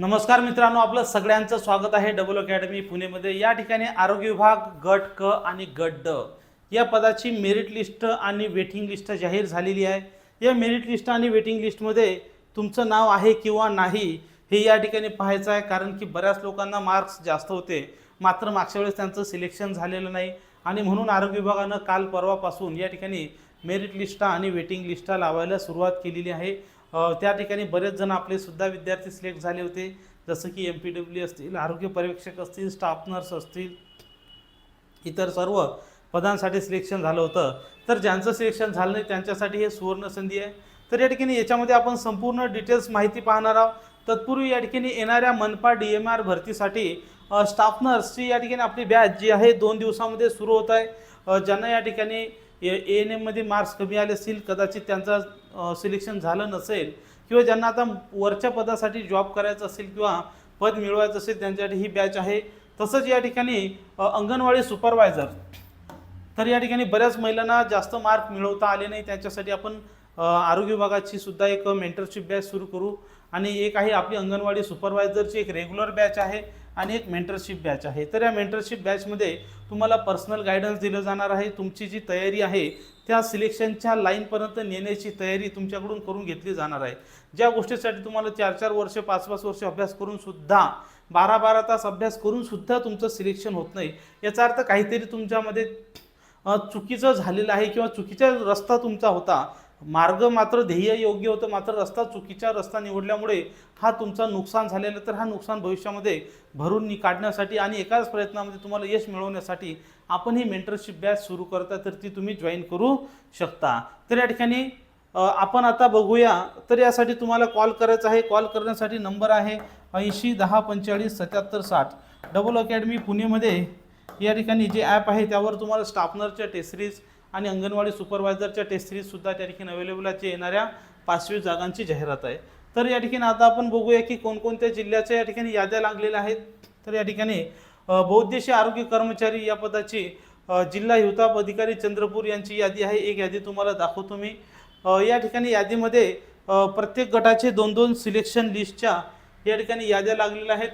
नमस्कार मित्रांनो आपलं सगळ्यांचं स्वागत आहे डबल अकॅडमी पुणेमध्ये. या ठिकाणी आरोग्य विभाग गट क आणि गट ड या पदाची मेरिट लिस्ट आणि वेटिंग लिस्ट जाहीर झालेली आहे. या मेरिट लिस्ट आणि वेटिंग लिस्टमध्ये तुमचं नाव आहे किंवा नाही हे या ठिकाणी पाहायचं आहे कारण की बऱ्याच लोकांना मार्क्स जास्त होते. मात्र मागच्या वेळेस त्यांचं सिलेक्शन झालेलं नाही. आणि म्हणून आरोग्य विभागानं काल परवापासून या ठिकाणी मेरिट लिस्टा आणि वेटिंग लिस्टा लावायला सुरुवात केलेली आहे. त्या ठिकाणी बरेच जण आपले सुद्धा विद्यार्थी सिलेक्ट झाले होते. जसं की एम पी डब्ल्यू असतील आरोग्य पर्यवेक्षक असतील स्टाफ नर्स असतील इतर सर्व पदांसाठी सिलेक्शन झालं होतं. तर ज्यांचं सिलेक्शन झालं नाही त्यांच्यासाठी हे सुवर्ण संधी आहे. तर या ठिकाणी याच्यामध्ये आपण संपूर्ण डिटेल्स माहिती पाहणार आहोत. तत्पूर्वी या ठिकाणी येणाऱ्या मनपा डी एम आर भरतीसाठी स्टाफ नर्सची या ठिकाणी आपली बॅच जी आहे दोन दिवसामध्ये सुरू होत आहे. ज्यांना या ठिकाणी ए एन एममध्ये मार्क्स कमी आले असतील कदाचित त्यांचा सिलेक्शन झालं नसेल किंवा ज्यांना आता वरच्या पदासाठी जॉब करायचा असेल किंवा पद मिळवायचं असेल त्यांच्यासाठी ही बॅच आहे. तसंच या ठिकाणी अंगणवाडी सुपरवायझर तर या ठिकाणी बऱ्याच महिलांना जास्त मार्क मिळवता आले नाही. त्याच्यासाठी आपण आरोग्य विभागाची सुद्धा एक मेंटरशिप बॅच सुरू करू. आणि एक आहे आपली अंगणवाडी सुपरवायझरची एक रेग्युलर बॅच आहे. आणि एक मेंटरशिप बॅच आहे. तर या मेंटरशिप बॅचमध्ये तुम्हाला पर्सनल गायडन्स दिलं जाणार आहे. तुमची जी तयारी आहे त्या सिलेक्शनच्या लाईनपर्यंत नेण्याची तयारी तुमच्याकडून करून घेतली जाणार आहे. ज्या गोष्टीसाठी तुम्हाला चार चार वर्ष पाच पाच वर्ष अभ्यास करूनसुद्धा बारा बारा तास अभ्यास करूनसुद्धा तुमचं सिलेक्शन होत नाही. याचा अर्थ काहीतरी तुमच्यामध्ये चुकीचं झालेलं आहे किंवा चुकीचा रस्ता तुमचा होता मार्ग मात्र ध्येय योग्य होतं मात्र रस्ता चुकीचा रस्ता निवडल्यामुळे हा तुमचा नुकसान झालेलं तर हा नुकसान भविष्यामध्ये भरून नि काढण्यासाठी आणि एकाच प्रयत्नामध्ये तुम्हाला यश मिळवण्यासाठी आपण ही मेंटरशिप बॅच सुरू करता तर ती तुम्ही जॉईन करू शकता. तर या ठिकाणी आपण आता बघूया तर यासाठी तुम्हाला कॉल करायचा आहे. कॉल करण्यासाठी नंबर आहे ऐंशी दहा पंचेचाळीस सत्याहत्तर साठ. डबल अकॅडमी पुणेमध्ये या ठिकाणी जे ॲप आहे त्यावर तुम्हाला स्टाफनरच्या टेसरीज आणि अंगणवाडी सुपरवायझरच्या टेस्ट सिरीजसुद्धा त्या ठिकाणी अवेलेबल आहे. जे येणाऱ्या पाचवी जागांची जाहिरात आहे. तर या ठिकाणी आता आपण बघूया की कोणकोणत्या जिल्ह्याच्या या ठिकाणी याद्या लागलेल्या आहेत. तर या ठिकाणी बहुद्देशीय आरोग्य कर्मचारी या पदाची जिल्हा हिवताप अधिकारी चंद्रपूर यांची यादी आहे. एक यादी तुम्हाला दाखवतो मी. या ठिकाणी यादीमध्ये प्रत्येक गटाचे दोन दोन सिलेक्शन लिस्टच्या या ठिकाणी याद्या लागलेल्या आहेत.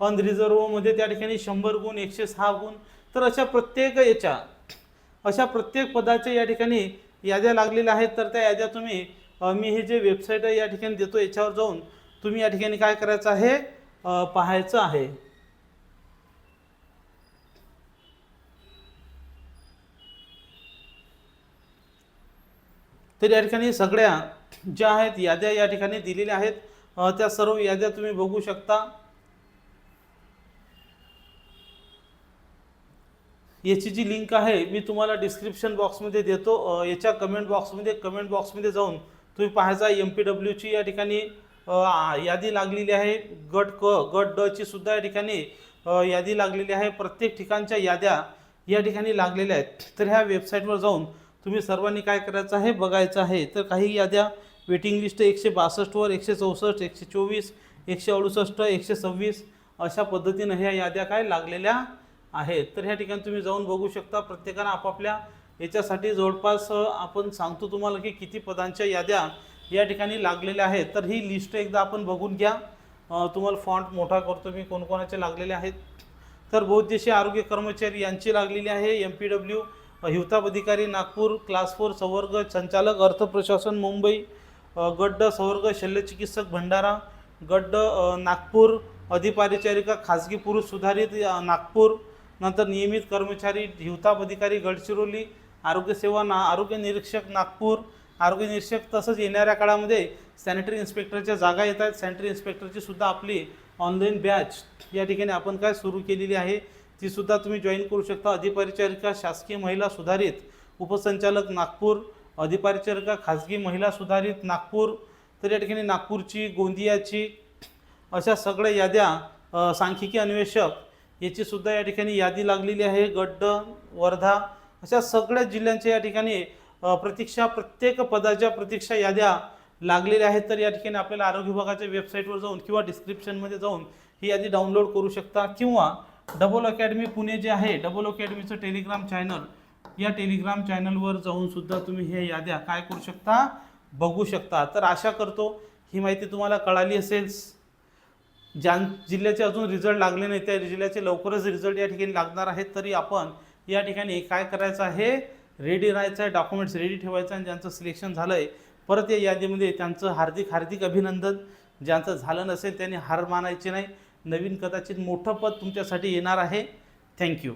अनरिझर्वमध्ये त्या ठिकाणी शंभर गुण एकशे सहा गुण. तर अशा प्रत्येक याच्या अशा प्रत्येक पदाच्या या ठिकाणी याद्या लागलेल्या आहेत. तर त्या याद्या तुम्ही मी हे जे वेबसाईट आहे या ठिकाणी देतो याच्यावर जाऊन तुम्ही या ठिकाणी काय करायचं आहे? पाहायचं आहे. तर या ठिकाणी सगळ्या ज्या आहेत याद्या या ठिकाणी दिलेल्या आहेत. त्या सर्व याद्या तुम्ही बघू शकता. याची जी लिंक आहे मी तुम्हाला डिस्क्रिप्शन बॉक्समध्ये देतो. याच्या कमेंट बॉक्समध्ये कमेंट बॉक्समध्ये जाऊन तुम्ही पाहायचा एम पी डब्ल्यूची या ठिकाणी यादी लागलेली आहे. गट क गट ड ची सुद्धा या ठिकाणी यादी लागलेली आहे. प्रत्येक ठिकाणच्या याद्या या ठिकाणी लागलेल्या आहेत. तर ह्या वेबसाईटवर जाऊन तुम्ही सर्वांनी काय करायचं आहे बघायचं आहे. तर काही याद्या वेटिंग लिस्ट एकशे बासष्टवर एकशे चौसष्ट एकशे चोवीस एकशे अडुसष्ट एकशे सव्वीस अशा पद्धतीनं ह्या याद्या काय लागलेल्या आहेत तर ह्या ठिकाणी तुम्ही जाऊन बघू शकता. प्रत्येकानं आपापल्या याच्यासाठी जवळपास आपण सांगतो तुम्हाला की किती पदांच्या याद्या या ठिकाणी लागलेल्या आहेत. तर ही लिस्ट एकदा आपण बघून घ्या. तुम्हाला फॉन्ट मोठा करतो मी कोणकोणाचे लागलेले आहेत. तर बहुद्देशीय आरोग्य कर्मचारी यांची लागलेली आहे. एम पी डब्ल्यू हिवताप अधिकारी नागपूर क्लास फोर संवर्ग संचालक अर्थ प्रशासन मुंबई गड्ड संवर्ग शल्यचिकित्सक भंडारा गड्ड नागपूर अधिपारिचारिका खाजगी पुरुष सुधारित नागपूर नंतर नियमित कर्मचारी हिवताप अधिकारी गडचिरोली आरोग्यसेवा ना आरोग्य निरीक्षक नागपूर आरोग्य निरीक्षक तसंच येणाऱ्या काळामध्ये सॅनिटरी इन्स्पेक्टरच्या जागा येत आहेत. सॅनिटरी इन्स्पेक्टरची सुद्धा आपली ऑनलाईन बॅच या ठिकाणी आपण काय सुरू केलेली आहे ती सुद्धा तुम्ही जॉईन करू शकता. अधिपरिचारिका शासकीय महिला सुधारित उपसंचालक नागपूर अधिपरिचारिका खाजगी महिला सुधारित नागपूर तर या ठिकाणी नागपूरची गोंदियाची अशा सगळ्या याद्या सांख्यिकी अन्वेषक याची सुद्धा या ठिकाणी यादी लागलेली आहे. गड्ड वर्धा अशा सगळ्या जिल्ह्यांच्या या ठिकाणी प्रतीक्षा प्रत्येक पदाच्या प्रतीक्षा याद्या लागलेल्या आहेत. तर या ठिकाणी आपल्याला आरोग्य विभागाच्या वेबसाईटवर जाऊन किंवा डिस्क्रिप्शनमध्ये जाऊन ही यादी डाउनलोड करू शकता. किंवा डबल अकॅडमी पुणे जे आहे डबल अकॅडमीचं टेलिग्राम चॅनल या टेलिग्राम चॅनलवर जाऊन सुद्धा तुम्ही हे याद्या काय करू शकता? बघू शकता. तर आशा करतो ही माहिती तुम्हाला कळाली असेल. ज्या जिल्ह्याचे अजून रिझल्ट लागले नाही त्या जिल्ह्याचे लवकरच रिझल्ट या ठिकाणी लागणार आहेत. तरी आपण या ठिकाणी काय करायचं आहे? रेडी राहायचं आहे डॉक्युमेंट्स रेडी ठेवायचं आणि ज्यांचं सिलेक्शन झालं आहे परत या यादीमध्ये त्यांचं हार्दिक हार्दिक अभिनंदन. ज्यांचं झालं नसेल त्यांनी हार मानायची नाही. नवीन कदाचित मोठं पद तुमच्यासाठी येणार आहे. थँक्यू